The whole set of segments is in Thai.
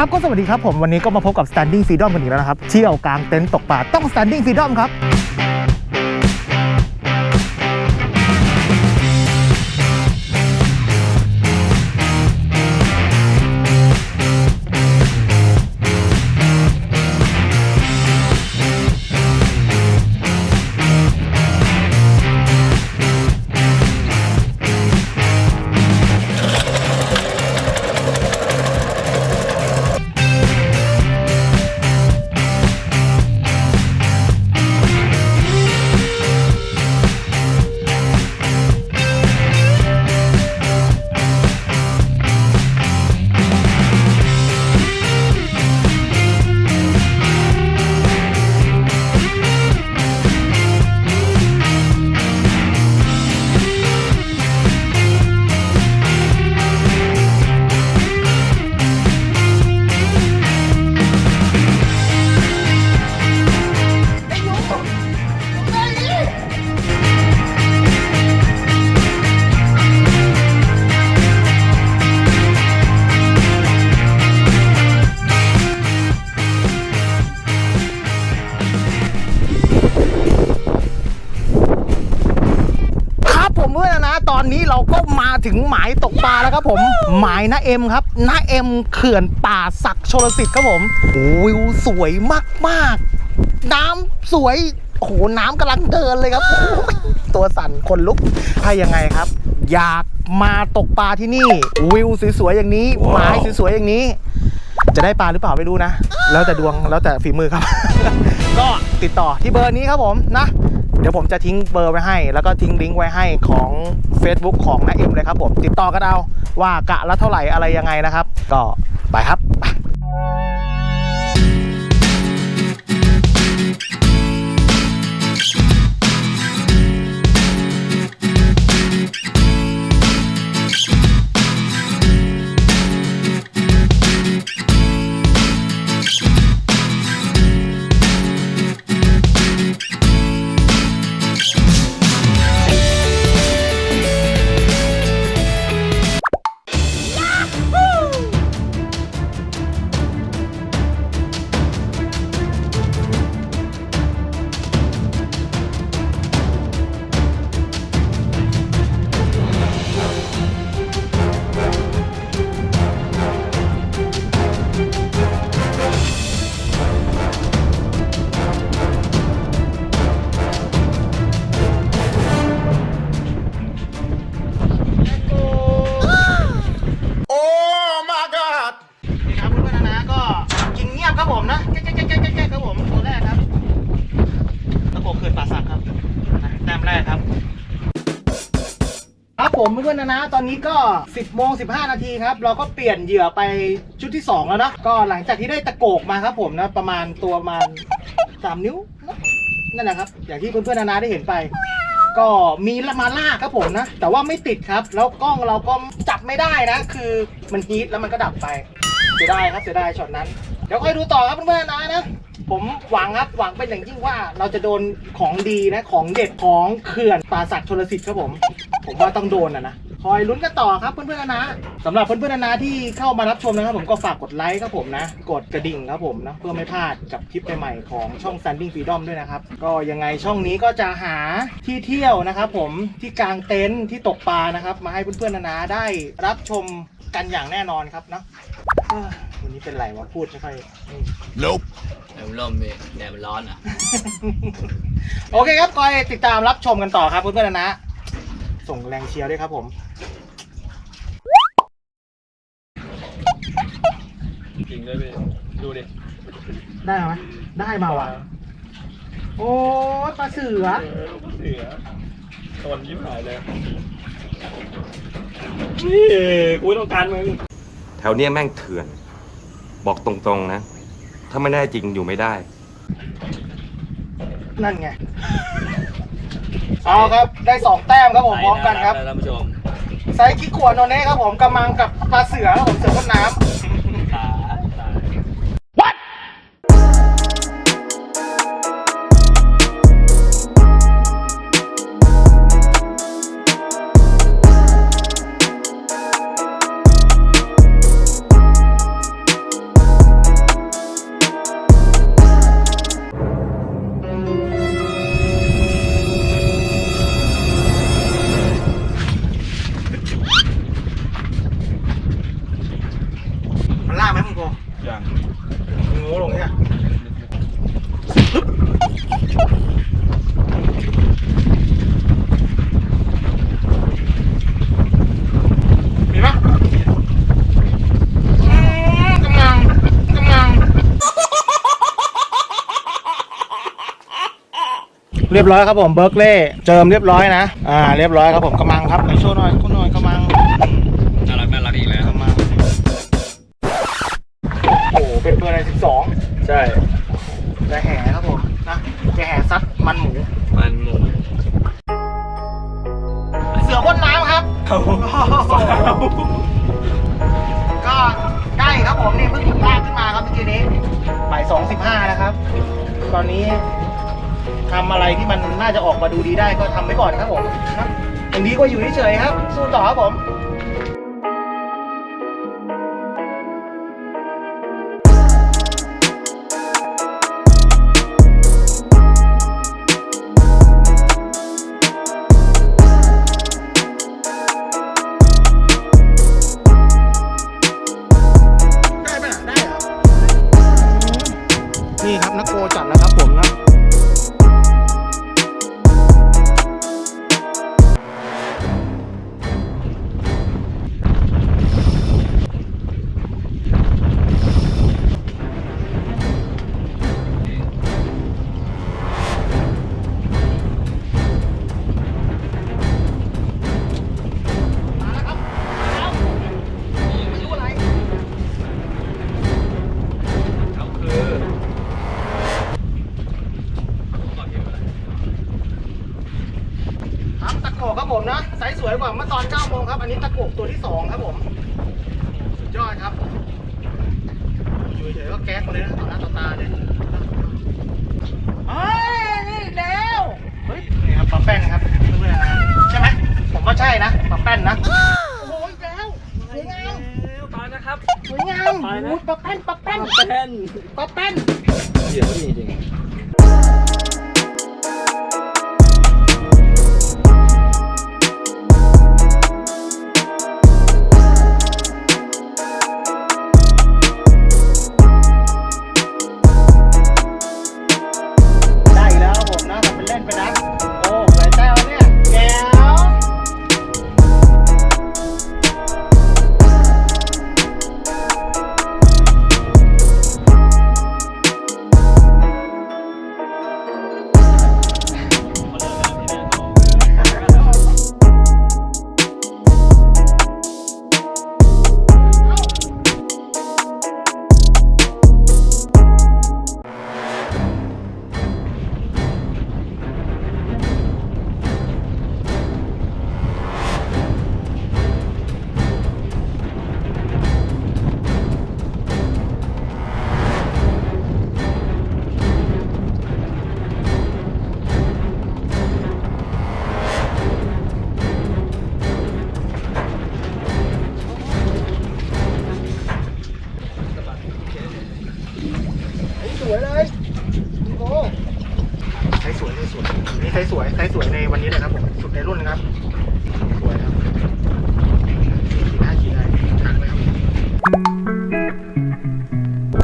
ครับก็สวัสดีครับผมวันนี้ก็มาพบกับ Standing Freedom กันอีกแล้วนะครับ เที่ยวกลางเต็นท์ตกปลาต้อง Standing Freedom ครับายนาเอ็มครับนาเอ็มเขื่อนป่าศักดิ์ชลสิทธิ์ครับผมโอ้วิวสวยมากๆ น้ำสวยโอ้โหน้ำกำลังเดินเลยครับโอ้ยตัวสั่นคนลุกถ้ายังไงครับ อยากมาตกปลาที่นี่ วิวสวยๆอย่างนี้หมายสวยๆอย่างนี้ จะได้ปลาหรือเปล่าไม่รู้นะ แล้วแต่ดวงแล้วแต่ฝีมือครับ ก็ติดต่อที่เบอร์นี้ครับผมนะ เดี๋ยวผมจะทิ้งเบอร์ไว้ให้ แล้วก็ทิ้งลิงก์ไว้ให้ของ Facebook ของนาเอ็มเลยครับผม ติดต่อกันเอาว่ากะละเท่าไหร่อะไรยังไงนะครับ ก็ไปครับ ผมเพื่อนๆนะนะตอนนี้ก็ 10โมง15 นาทีครับ เราก็เปลี่ยนเหยื่อไปชุดที่ 2 แล้วนะ ก็หลังจากที่ได้ตะโกกมาครับผมนะ ประมาณตัวประมาณ3นิ้ว นั่นแหละครับ อย่างที่เพื่อนๆนะนะได้เห็นไป ก็มีมาล่าครับผมนะ แต่ว่าไม่ติดครับ แล้วกล้องเราก็จับไม่ได้นะ คือมันฮีทแล้วมันก็ดับไปเสียดายครับเสียดายช็อตนั้น เดี๋ยวค่อยดูต่อครับเพื่อนๆนะนะ ผมหวังครับหวังเป็นอย่างยิ่งว่าเราจะโดนของดีนะของเด็ดของเขื่อนป่าสักชลสิทธิ์ครับผม ผมว่าต้องโดนนะนะคอยลุ้นกันต่อครับเพื่อนๆนะนะสำหรับเพื่อนๆนะที่เข้ามารับชมนะครับ ผมก็ฝากกดไลค์ครับผมนะ กดกระดิ่งครับผมนะเพื่อไม่พลาดกับคลิปใหม่ๆของช่อง Standing Freedom ด้วยนะครับ ก็ยังไงช่องนี้ก็จะหาที่เที่ยวนะครับผมที่กลางเต็นท์ที่ตกปลานะครับ มาให้เพื่อนๆนะนะได้รับชมกันอย่างแน่นอนครับเนาะวันนี้เป็นไรวะพูดไม่ค่อยนี่ Nope. เดี๋ยวมันร่มพี่แดดมันร้อนอะ โอเคครับคอยติดตามรับชมกันต่อครับเพื่อนๆนะนะ ส่งแรงเชียร์ด้วยครับผมจริงด้วยพี่ดูดิได้ไหมได้มาว่ะ โอ้ยปลาเสือ เออเสือตนยิ้มหายเลยนี่กูต้องการมึง แถวเนี้ยแม่งเถื่อน บอกตรงๆนะ ถ้าไม่ได้จริงอยู่ไม่ได้ นั่นไง เอาครับ ได้สองแต้มครับผมพร้อมกันครับ ท่านผู้ชม ไซส์คิกขวโนเน่ครับผมกำลังกับปลาเสือครับผมเสือพ่นน้ำ เรียบร้อยครับผมเบิร์กเล่เจิมเรียบร้อยนะอ่าเรียบร้อยครับผมกำลังครับไปโชว์หน่อย ดีกว่าอยู่เฉยๆครับ สู้ต่อครับผม อน9โมงครับอันนี้ตะโกกตัวที่2ครับผมสุดยอดครับ อยู่เฉยๆก็แก๊กมาเลยนะต่อหน้าต่อตาเลยเฮ้ยนี่อีกแล้วเฮ้ยนี่ครับปลาแป้นครับเพื่อนๆนะใช่ไหมผมว่าใช่นะปลาแป้นนะโอ้โหอีกแล้วสวยงามตายนะครับสวยงามไปนะ โอ้ยปลาแป้นปลาแป้นแป้น ปลาแป้น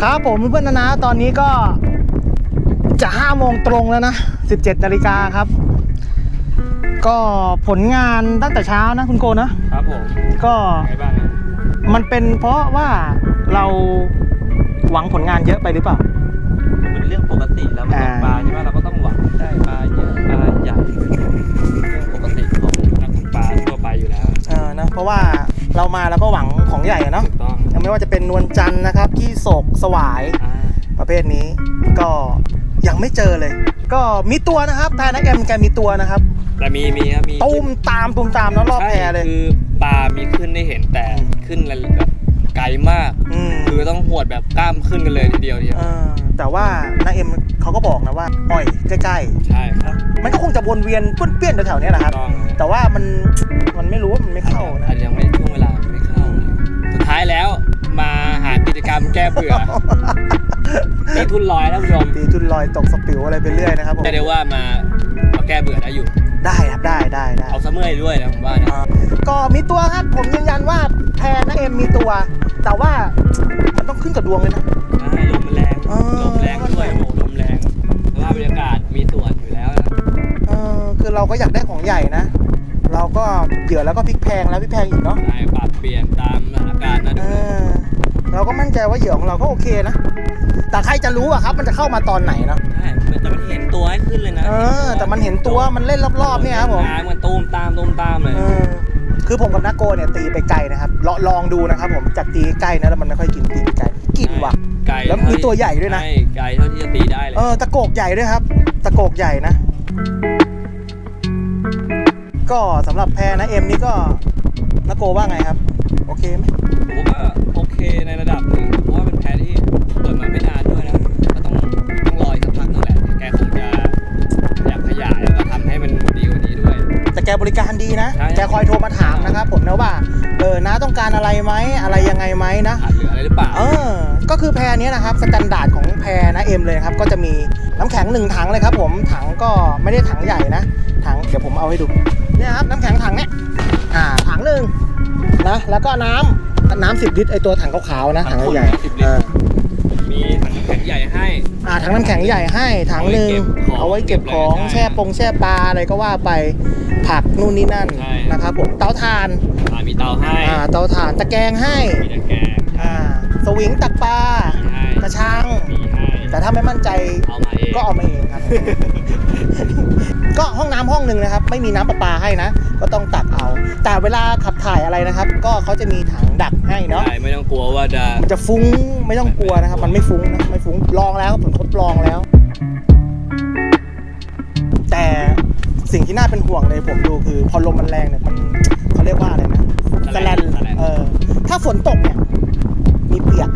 ครับผมเพื่อนๆนะนะตอนนี้ก็จะห้าโมงตรงแล้วนะ 17นาฬิกาครับ ก็ผลงานตั้งแต่เช้านะคุณโกนะๆครับผมก็ไงบ้างครับมันเป็นเพราะว่าเราหวังผลงานเยอะไปหรือเปล่าเป็นเรื่องปกติแล้วมันตกปลาใช่ไหมเราก็ต้องหวังได้ปลาเยอะปลาใหญ่เป็นเรื่องปกติของนักตกปลาทั่วไปอยู่แล้วเออนะเพราะว่าเรามาแล้วก็หวังของใหญ่อะเนาะถูกต้องยัง ไม่ว่าจะเป็นนวลจันทร์นะครับที่โศกสวายอ่าประเภทนี้ก็ยังไม่เจอเลย ก็มีตัวนะครับทายนักแอมแกมีตัวนะครับ แต่มีมีครับมีตูมตามตูมตามแล้วรอบแพรเลยใช่คือปลามีขึ้นได้เห็นแต่ขึ้นแบบไกลมากอืมคือต้องหวดแบบกล้ามขึ้นกันเลยทีเดียวทีเดียวเออแต่ว่านักเอ็มเขาก็บอกนะว่าอ่อยใกล้ใช่ครับๆมันก็คงจะวนเวียนป้วนเปี้ยนแถวๆเนี้ยแหละครับต้องแต่ว่ามันมันไม่รู้ว่ามันไม่เข้านะอาจจะยังไม่ช่ กิจกรรมแก้เบื่อมีทุนลอยท่านผู้ชมตีทุนลอยตกสปิวอะไรไปเรื่อยนะครับผมจะได้ว่ามามาแก้เบื่อได้อยู่ ได้ครับได้ได้ได้เอาซะเมื่อยด้วยนะผมว่านะก็มีตัวครับผมยืนยันว่าแพรนะเอ็มมีตัว แต่ว่ามันต้องขึ้นกับดวงเลยนะใช่ลมมันแรงอ๋อลมแรงด้วยโอ้โหลมแรงสภาพบรรยากาศมีส่วนอยู่แล้วนะเออคือเราก็อยากได้ของใหญ่นะ เราก็เหยื่อแล้วก็พลิกแพงแล้วพลิกแพงอีกเนาะใช่ปรับเปลี่ยนตามสถานการณ์นะ เออเราก็มั่นใจว่าเหยื่อของเราก็โอเคนะ แต่ใครจะรู้อะครับ มันจะเข้ามาตอนไหนเนาะใช่มันแต่มันเห็นตัวให้ขึ้นเลยนะเออ แต่มันเห็นตัวมันเล่นรอบๆเนี่ยครับผมน้ำมันตูมตามตูมตามเลยเออคือผมกับนักโกเนี่ยตีไปไกลนะครับลองลองดูนะครับ ผมจากตีใกล้นะแล้วมันไม่ค่อยกินตีไปไกลกินว่ะ ไก่แล้วมีตัวใหญ่ด้วยนะ ใช่ไก่เท่าที่จะตีได้เลย เออตะโกกใหญ่ด้วยครับ ตะโกกใหญ่นะ ก็สำหรับแพรนะเอ็มนี่ก็นักโกว่าไงครับ โอเคไหมผมว่าโอเค ในระดับหนึ่งเพราะว่าเป็นแพ้ที่เปิดมาไม่นานด้วยนะก็ต้องต้องรออีกสักพักนึงแหละแกคงจะอยากขยายแล้วก็ทำให้มันดีกว่านี้ด้วย แต่แกบริการดีนะ ใช่ แกคอยโทรมาถามนะครับผมนะว่า เออน้าต้องการอะไรไหมอะไรยังไงไหมนะ ขาดเหลืออะไรหรือเปล่า เออ ก็คือแพรเนี้ยนะครับ สแตนดาร์ดของแพรนะเอ็มเลยนะครับ ก็จะมีน้ำแข็งหนึ่งถังเลยครับผม ถังก็ไม่ได้ถังใหญ่นะ ถังเดี๋ยวผมเอาให้ดู เนี่ยครับน้ำแข็งถังเนี้ย อ่า ถังหนึ่งนะ แล้วก็น้ำ น้ำสิบลิตรไอตัวถังขาวๆนะถังใหญ่ๆเออมีถังน้ำแข็งใหญ่ให้ อ่าถังน้ำแข็งใหญ่ให้ถังหนึ่งเอาเอาไว้ไว้เก็เก็บบของของแช่ปงแช่ปลาอะไรก็ว่าไปผักนู่นนี่นั่นใช่ นะครับผมเตาถ่านอ่ามีเตาให้อ่าเตาถ่านตะแกรงให้มีตะแกรงอ่าสวิงตักปลามีให้กระชังมีให้ แต่ถ้าไม่มั่นใจเอามาเองก็เอามาเองครับ ก็ห้องน้ำห้องหนึ่งนะครับ ไม่มีน้ำประปาให้นะ ก็ต้องตักเอา แต่เวลาขับถ่ายอะไรนะครับ ก็เขาจะมีถังดักให้เนาะ ใช่ไม่ต้องกลัวว่าจะมันจะฟุ้งไม่ต้องกลัวนะครับ มันไม่ฟุ้งนะไม่ฟุ้งลองแล้วผมทดลองแล้ว แต่สิ่งที่น่าเป็นห่วงเลยผมดูคือ พอลมมันแรงเนี่ยมันเขาเรียกว่าอะไรนะสแลนเออถ้าฝนตกเนี่ย มีเปียก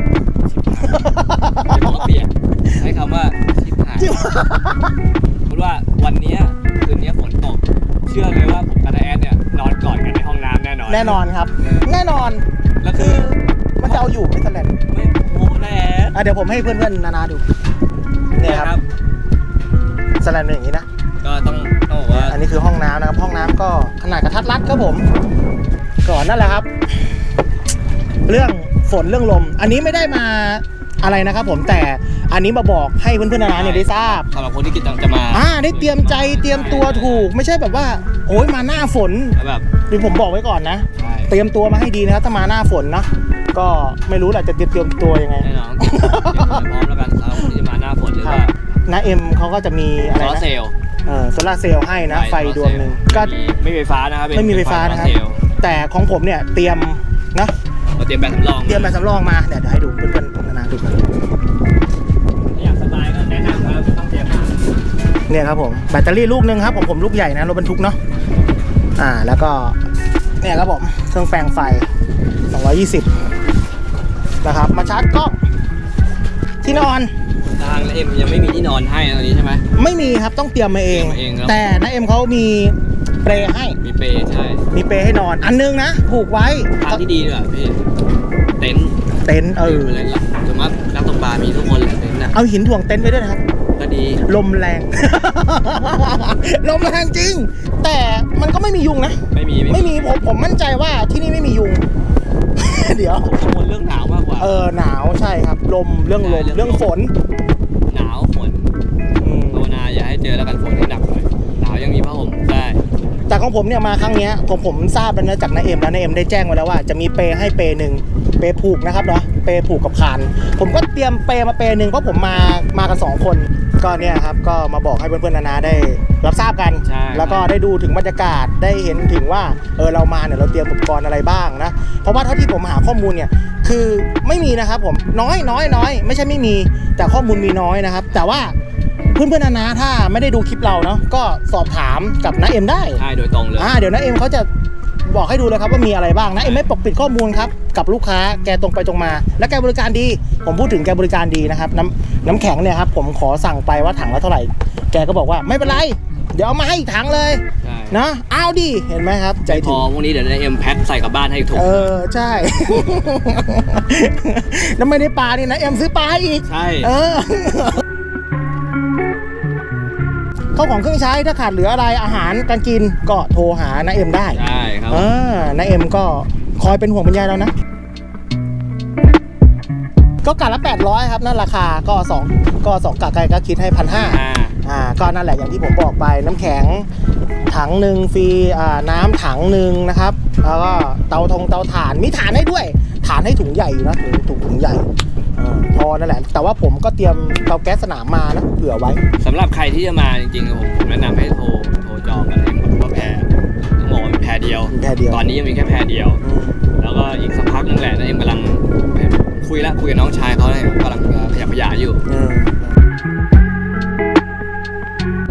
จะบอ กว่าเปียกใช้คำว่าชิบหายจริงพูดว่าวันเนี้ยคืนเนี้ยฝนตก เชื่อเลยว่าผมกับน้าแอดเนี่ยนอนกอดกันในห้องน้ำแน่นอนแน่นอนครับ แน่นอนแล้วคืคืออมันจะเอาอยู่ไม่สแลนไม่โอ้น้าแอดอะเดี๋ยวผมให้เพื่อนๆนานาดูเนี่ยครับสแลนเป็นอย่างนี้นะ ก็ต้องต้องบอกว่าอันนี้คือห้องน้ำนะครับ ห้องน้ำก็ขนาดกระทัดรัดครับผมก่อนนั่นแหละครับ เรื่องฝนเรื่องลม อันนี้ไม่ได้มา อะไรนะครับผมแต่อันนี้มาบอกให้เพื่อนๆนานาเนี่ยได้ทราบสำหรับคนที่กิจจะมาอ่าได้เตรียมใจเตรียมตัวถูก ไม่ใช่แบบว่า โอ้ยมาหน้าฝนแล้วแบบเดี๋ยวผมบอกไว้ก่อนนะ ใช่เตรียมตัวมาให้ดีนะครับถ้ามาหน้าฝนนะก็ไม่รู้แหละจะเตรียมเตรียมตัวยังไง แน่นอนเตรียมตัวพร้อมแล้วกันสำหรับคนที่จะมาหน้าฝนหรือครับว่านาเอ็มเขาก็จะมีอะไรซอนะเซลล์ เออโซลาร์เซลล์ให้นะ ไฟดวงหนึ่งก็ ไม่มีไฟฟ้านะครับเป็นไม่มีไฟฟ้านะครับเซลล์แต่ของผมเนี่ยเตรียมนะ เราเตรียมแบบสำรองเตรียมแบบสำรองมาเดี๋ยวเดี๋ยวให้ดูเพื่อนๆนานาดูกัน อยากสบายก็แนะนำครับต้องเตรียมมาเนี่ยครับผมแบตเตอรี่ลูกหนึ่งครับผมผมลูกใหญ่นะรถบรรทุกเนาะอ่าแล้วก็เนี่ยครับผมเครื่องแปลงไฟ 220 นะครับ มาชาร์จกล้องที่นอน ทางเอ็มยังไม่มีที่นอนให้นะตอนนี้ใช่ไหม ไม่มีครับต้องเตรียมมาเอง เตรียมมาเองครับ แต่นะเอ็มเขามีเปรให้ มีเปรย์ใช่มีเปรให้นอน อันนึงนะ ผูกไว้ทางที่ดีด้วยพี่ เต็นท์เต็นท์เออไปเลยล่ะส่วนมากนั เต็นท์น่ะเอาหินถ่วงเต็นท์ไว้ด้วยนะครับ ก็ดี ลมแรง ลมแรงจริง แต่มันก็ไม่มียุงนะ ไม่มีไม่มีผมผมมั่นใจว่าที่นี่ไม่มียุง เดี๋ยว ผมกังวลเรื่องหนาวมากกว่า เออหนาวใช่ครับ ลมเรื่องลมใช่เรื่เรื่อองงฝนหนาวฝนอืมภาวนาอย่าให้เจอแล้วกันฝนให้หนักหน่อยหนาวยังมีผ้าห่มได้ แต่ของผมเนี่ยมาครั้งเนี้ยผมผมทราบแล้วนะจากนาเอ็มแล้วนาเอ็มได้แจ้งไว้แล้วว่าจะมีเปรให้เปรหนึ่งเปรผูกนะครับเนาะเปรผูกกับคาน ผมก็เตรียมเปรมาเปรหนึ่งเพราะผมมามากันสองคน ก็เนี่ยครับก็มาบอกให้เพื่อนๆนานาได้รับทราบกัน ใช่ แล้วก็ได้ดูถึงบรรยากาศได้เห็นถึงว่าเออเรามาเนี่ยเราเตรียมอุปกรณ์อะไรบ้างนะเพราะว่าเท่าที่ผมหาข้อมูลเนี่ยคือไม่มีนะครับผมน้อยน้อยน้อยไม่ใช่ไม่มีแต่ข้อมูลมีน้อยนะครับ แต่ว่าเพื่อนๆนานาถ้าไม่ได้ดูคลิปเราเนาะก็สอบถามกับน้าเอ็มได้ใช่โดยตรงเลยอ่าเดี๋ยวน้าเอ็มเขาจะบอกให้ดูเลยครับว่ามีอะไรบ้างนะเอ็มไม่ปกปิดข้อมูลครับกับลูกค้าแกตรงไปตรงมา และแกบริการดี ผมพูดถึงแกบริการดีนะครับน้ำน้ำแข็งเนี่ยครับผมขอสั่งไปว่าถังละเท่าไหร่ แกก็บอกว่าไม่เป็นไร เดี๋ยวเอามาให้อีกถังเลยใช่นะเอาดิเห็นไหมครับ ใจใจพถึองพวกนี้เดี๋ยวได้เอ็มแพ็คใส่กลับบ้านให้ถูกเออใช่แล้วไม่ได้ปลานี่นะเอ็มซื้อปลาให้อีกใช่เออ เข้าของเครื่องใช้ถ้าขาดเหลืออะไรอาหารการกินก็โทรหานาเอ็มได้ใช่ครับเออนาเอ็มก็คอยเป็นห่วงเป็นใยเรานะ ก็กะละ 800 ครับ นั่นราคาก็ 2 ก็ 2กะไกลก็คิดให้พันห้าอ่า อ่า ก็นั่นแหละอย่างที่ผมบอกไปน้ำแข็งถังหนึ่งฟรีอ่าน้ำถังหนึ่งนะครับ แล้วก็เตาทงเตาถ่านมีถ่านให้ด้วยถ่านให้ถุงใหญ่อยู่นะถุงถุงถุงใหญ่เออ พอนั่นแหละ แต่ว่าผมก็เตรียมเตาแก๊สสนามมานะเผื่อไว้ สำหรับใครที่จะมาจริงๆผมผมแนะนำให้โทรโทรจองกันเองเพราะแพรต้องบอกว่าเป็นแพรเดียวมีแพรเดียว ตอนนี้ยังมีแค่แพรเดียว อืมแล้วก็อีกสักพักนึงแหละนั่นเองกำลังคุยละคุยกับน้องชายเขาเนี่ยกำลังขยับขยายอยู่อืม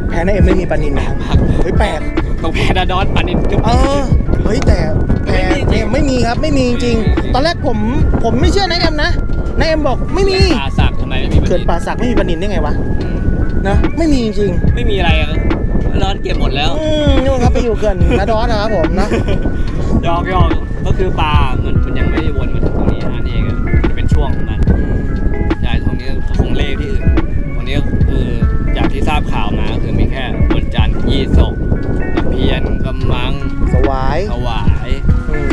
แพรนาเอ็มไม่มีปลานินนะมากเฮ้ยแปลกต้องแพรดาดอนปันนินจุ๊บเออเฮ้ยแต่แพรไม่มีจริง เนี่ยไม่มีครับไม่มีจริงๆตอนแรกผมผมไม่เชื่อนายเอ็มนะ นายเอ็มบอกไม่มีปลาสักทำไมไม่มีเขื่อนป่าสักไม่มีปลานินได้ไงวะนะไม่มีจริงไม่มีอะไรอะร้อนเก็บหมดแล้วๆอืมนู่นครับไปอยู่เขื่อนนาดอสนะครับผมนะยอกยอกก็คือปลา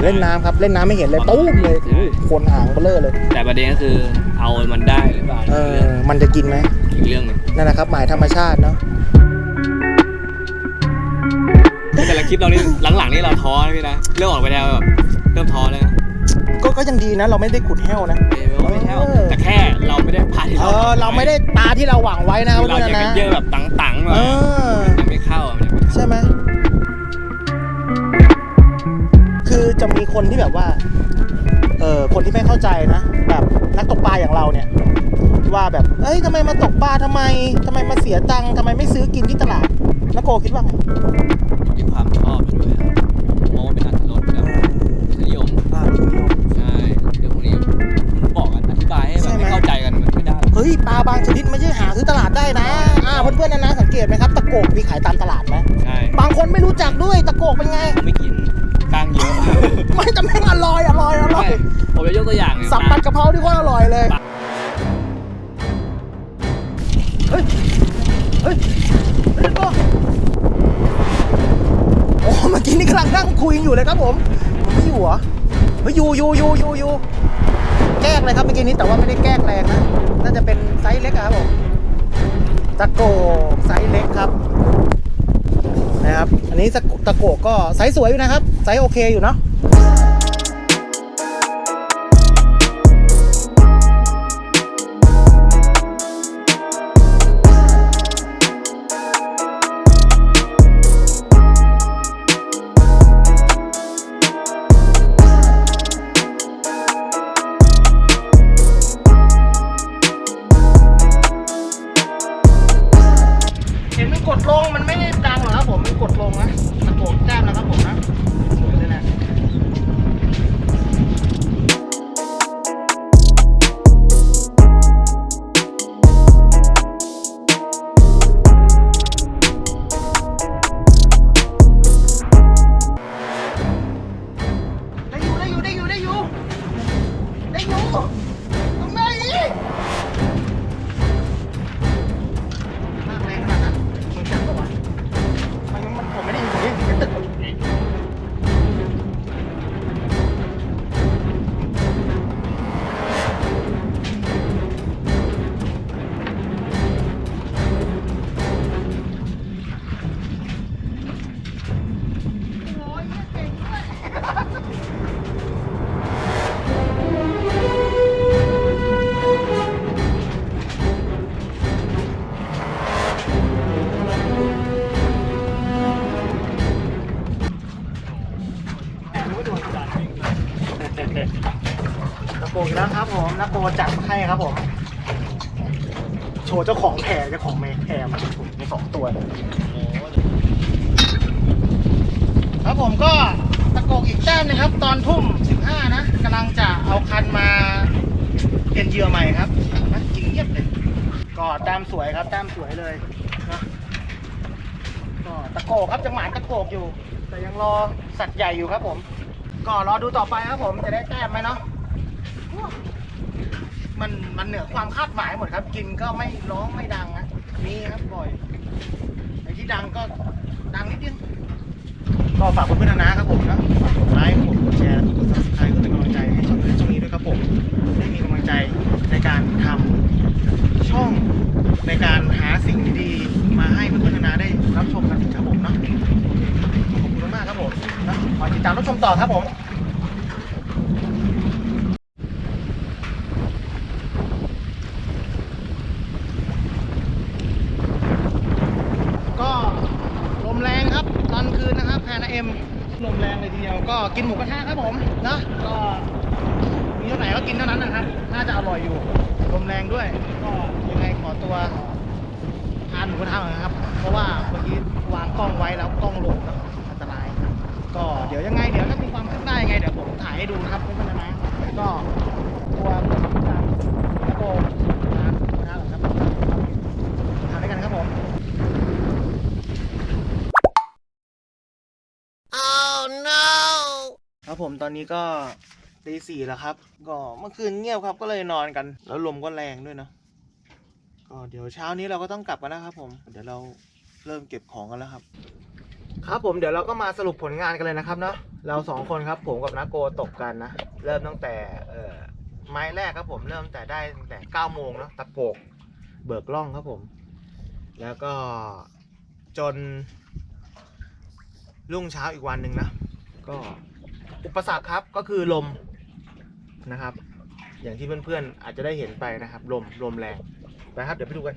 เล่นน้ำครับเล่นน้ำไม่เห็นเลยตู้มเลยใช่คนอ่างเบลอเลย แต่ประเด็นก็คือเอามันได้หรือเปล่าเออมันจะกินไหมอีกเรื่องหนึ่งนั่นนะครับหมายธรรมชาติเนาะแต่ละคลิปเรานี่หลังๆนี่เราท้อนะพี่นะเริ่มออกไปแล้วแบบเริ่มท้อแล้วนะก็ก็ยังดีนะ เราไม่ได้ขุดแห้วนะเออไม่แค่แต่แค่เราไม่ได้พาที่เอเราอเราไม่ได้ตาที่เราหวังไว้นะคือเราเพื่อนจะๆเป็นนะเยอะแบบตังๆเอมาอยังไม่เข้าอะมันยังไม่เข้าใช่ไหม จะมีคนที่แบบว่า เออคนที่ไม่เข้าใจนะ แบบนักตกปลาอย่างเราเนี่ย ว่าแบบ เอ้ยทำไมมาตกปลาทำไมทำไมมาเสียตังค์ทำไมไม่ซื้อกินที่ตลาดนักโกคิดว่าไงอยู่ที่ความชอบมันด้วยนะมองว่าเป็นอัตรสแบบนิยมอ่าไม่นิยม ใช่เรื่องพวกนี้บอกกันอธิบายให้แบใช่บไหม ให้เข้าใจกันมันไม่ได้เฮ้ยปลาบางชนิดไม่ใช่หาซื้อตลาดได้นะ อ่าเพื่อนๆนะนะสังเกตไหมครับตะโกกมีขายตามตลาดไหมใช่บางคนไม่รู้จักด้วยตะโกกเป็นไงเขาไม่กิน กลางเยอะไม่แต่แม่งอร่อยอร่อยอร่อยใช่ผมจะยกตัวอย่างอย่างสับปัดกะเพราที่โคตรอร่อยเลยเฮ้ยเฮ้ยเฮ้ยก็โอ้เมื่อกี้นี่กำลังนั่งคุยกันอยู่เลยครับผมมันไม่อยู่เหรอเฮ้ยอยู่อยู่อยู่อยู่อยู่แกล้งเลยครับเมื่อกี้นี้แต่ว่าไม่ได้แกล้งแรงนะน่าจะเป็นไซส์เล็กอะครับผมตะโกกไซส์เล็กครับ นะครับ อันนี้ตะโกกก็ไซส์สวยอยู่นะครับ ไซส์โอเคอยู่เนาะ ผมนักโกจัดมาให้ครับผม โชว์เจ้าของแพรเจ้าของแม่แพรมาผมมีสองตัวครับผมก็ตะโกกอีกแต้มนึงครับ ตอนทุ่ม15นะกำลังจะเอาคันมาเปลี่ยนเหยื่อใหม่ครับนะจริงเงียบเลยก็แต้มสวยครับแต้มสวยเลยนะก็ตะโกกครับจังหวะตะโกกอยู่ แต่ยังรอสัตว์ใหญ่อยู่ครับผม ก็รอดูต่อไปครับผมจะได้แต้มไหมเนาะ เหนือความคาดหมายหมดครับ กินก็ไม่ร้องไม่ดังนะมีครับบ่อยไอ้ที่ดังก็ดังนิดนึงก็ฝากเพื่อนๆนะนะครับผมนะฝากกดไลค์กดแชร์กด subscribe เพื่อเป็นกำลังใจให้ช่องนี้ช่องนี้ด้วยครับผมได้มีกำลังใจในการทำช่องในการหาสิ่งดีๆมาให้เพื่อนๆนะได้รับชมกันอีกครับผมเนาะขอบคุณมากครับผมนะขอติดตามรับชมต่อครับผม ก็ลมแรงครับตอนคืนนะครับแพนาเอ็มลมแรงเลยทีเดียวก็กินหมูกระทะครับผมนะก็มีเท่าไหร่ก็กินเท่านั้นนะครับ น่าจะอร่อยอยู่ลมแรงด้วย ก็ยังไงขอตัวทา นหมูกระทะหน่อยนะครับ เพราะว่าเมื่อกี้วางกล้องไว้แล้วกล้องหล่นนะอันตรายก็เดี๋ยวยังไงเดี๋ยวถ้ามีความคืบหน้ายังไงเดี๋ยวผมถ่ายให้ดูนะครับไม่เป็นไรนะก็ตัวตัวพิการแล้วก็ทานหมูกระทะก่อนครับทานด้วยกันครับผมครับผมตอนนี้ก็ตีสี่แล้วครับ ก็เมื่อคืนเงียบครับก็เลยนอนกัน แล้วลมก็แรงด้วยเนาะ ก็เดี๋ยวเช้านี้เราก็ต้องกลับกันนะครับ ผม เดี๋ยวเราเริ่มเก็บของกันแล้วครับ ครับผมเดี๋ยวเราก็มาสรุปผลงานกันเลยนะครับเนาะเราสองคนครับผมกับนาโกตกกันนะเริ่มตั้งแต่เอ่อไม้แรกครับผมเริ่มแต่ได้ตั้งแต่เก้าโมงเนาะตะโกกเบิกล่องครับผม แล้วก็จน รุ่งเช้าอีกวันหนึ่งนะก็อุปสรรคครับก็คือลมนะครับ อย่างที่เพื่อนๆอาจจะได้เห็นไปนะครับ ลมลมแรง ไปครับ เดี๋ยวไปดูกัน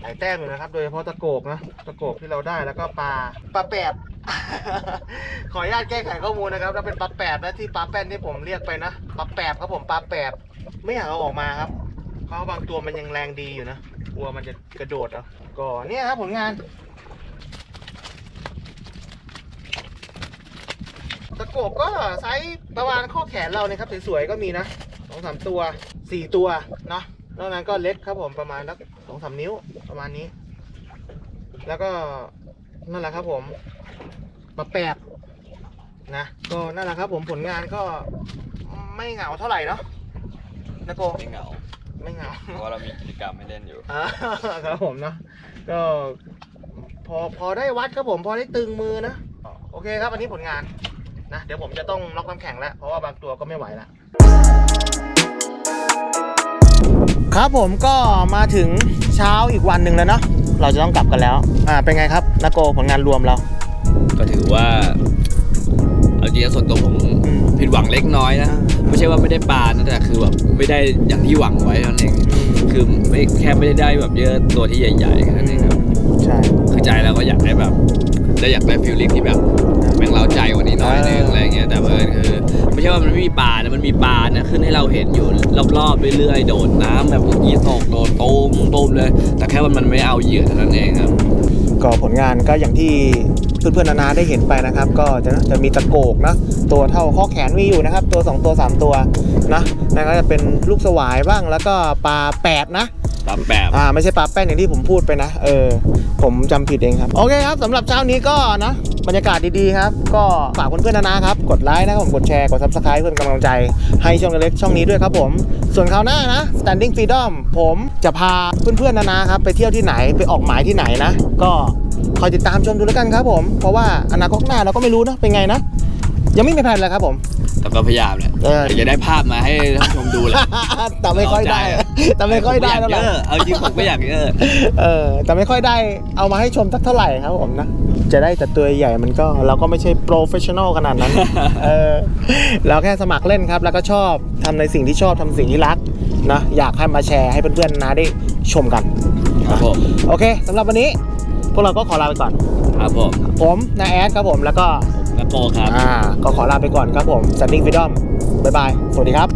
หลายแต้มอยู่นะครับ โดยเฉพาะตะโกกนะ ตะโกกที่เราได้แล้วก็ปลา ปลาแปด ขออนุญาตแก้ไขข้อมูลนะครับ ถ้าเป็นปลาแปดนะที่ปลาแป้นที่ผมเรียกไปนะ ปลาแปดครับผมปลาแปดไม่อยากเอาออกมาครับ เพราะบางตัวมันยังแรงดีอยู่นะ กลัวมันจะกระโดดเอะก็เนี่ยครับผลงาน ตะโกบก็ไซส์ประมาณข้อแขนเราเนี่ยครับสวยๆก็มีนะสองสามตัวสี่ตัวเนาะนอกนั้นก็เล็กครับผมประมาณสักสองสามนิ้วประมาณนี้ แล้วก็นั่นแหละครับผมปลาแปดนะก็นั่นแหละครับผมผลงานก็ไม่เหงาเท่าไหร่เนาะนะโกไม่เหงาไม่เหงาเพราะว่าเรามีกิจกรรมให้เล่นอยู่อ่าครับผมเนาะก็พอพอได้วัดครับผมพอได้ตึงมือนะโอเคครับอันนี้ผลงาน นะเดี๋ยวผมจะต้องล็อกน้ำแข็งแล้วเพราะว่าบางตัวก็ไม่ไหวแล้วครับผมก็มาถึงเช้าอีกวันหนึ่งแล้วเนาะเราจะต้องกลับกันแล้วอ่าเป็นไงครับนาโกผลงานรวมเราก็ถือว่าเอาจริงๆส่วนตัวผมอืมผิดหวังเล็กน้อยนะ ไม่ใช่ว่าไม่ได้ปลานะแต่คือแบบไม่ได้อย่างที่หวังไว้เท่านั้นเองคือไม่แค่ไม่ได้ได้แบบเยอะตัวที่ใหญ่ๆแค่นั้นเองครับใช่คือใจเราก็อยากได้แบบจะอยากได้ฟิลลิ่งที่แบบ แม่งเล้าใจกว่านี้หน่อยนึงอะไรเงี้ยแต่เพื่อนคือ ไม่ใช่ว่ามันไม่มีปลานะมันมีปลานะขึ้นให้เราเห็นอยู่รอบๆเรื่อยๆโดดน้ำแบบเมื่อกี้ตกโดดตูมตูมเลย แต่แค่ว่ามันไม่เอาเหยื่อเท่านั้นเองครับ ก็ผลงานก็อย่างที่เพื่อนๆนานาได้เห็นไปนะครับ ก็จะจะมีตะโกกนะตัวเท่าข้อแขนมีอยู่นะครับ ตัว 2 ตัว 3 ตัวนะนั่นก็จะเป็นลูกสวายบ้างแล้วก็ปลาแปดนะ ปลาแปบอ่าไม่ใช่ปลาแป้นอย่างที่ผมพูดไปนะ เออ ผมจำผิดเองครับ โอเคครับสำหรับเช้านี้ก็นะ บรรยากาศดีๆครับ ก็ฝากเพื่อนๆนานาครับ กดไลค์นะครับผมกดแชร์กด subscribe เพื่อนกำลังใจ ให้ช่องเล็กๆช่องนี้ด้วยครับผม ส่วนคราวหน้านะ standing freedom ผมจะพาเพื่อนๆนานาครับไปเที่ยวที่ไหนไปออกหมายที่ไหนนะ ก็คอยติดตามชมดูแล้วกันครับผมเพราะว่าอนาคตข้างหน้าเราก็ไม่รู้นะเป็นไงนะยังไม่มีแผนเลยครับผม แต่ก็พยายามแหละเออจะได้ภาพมาให้ท่านผู้ชมดูแหละ แต่ไม่ค่อยได้ แต่ไม่ค่อยได้ผมเท่าไหเยร่อะเอาจริงผมก็อยากเยอะเออแต่ไม่ค่อยได้เอามาให้ชมสักเท่าไหร่ครับผมนะ จะได้แต่ตัวใหญ่มันก็เราก็ไม่ใช่โปรเฟชชั่นอลขนาดนั้น เออเราแค่สมัครเล่นครับ แล้วก็ชอบทำในสิ่งที่ชอบทำสิ่งที่รักนะอยากให้มาแชร์ให้เพื่อนๆนะได้ชมกัน ครับผมโอเคสำหรับวันนี้ พวกเราก็ขอลาไปก่อน ครับผมผมนาแอดครับผมแล้วก็นัก โกครับ อ่า ก็ขอลาไปก่อนครับผม Standing Freedom บ๊ายบาย สวัสดีครับ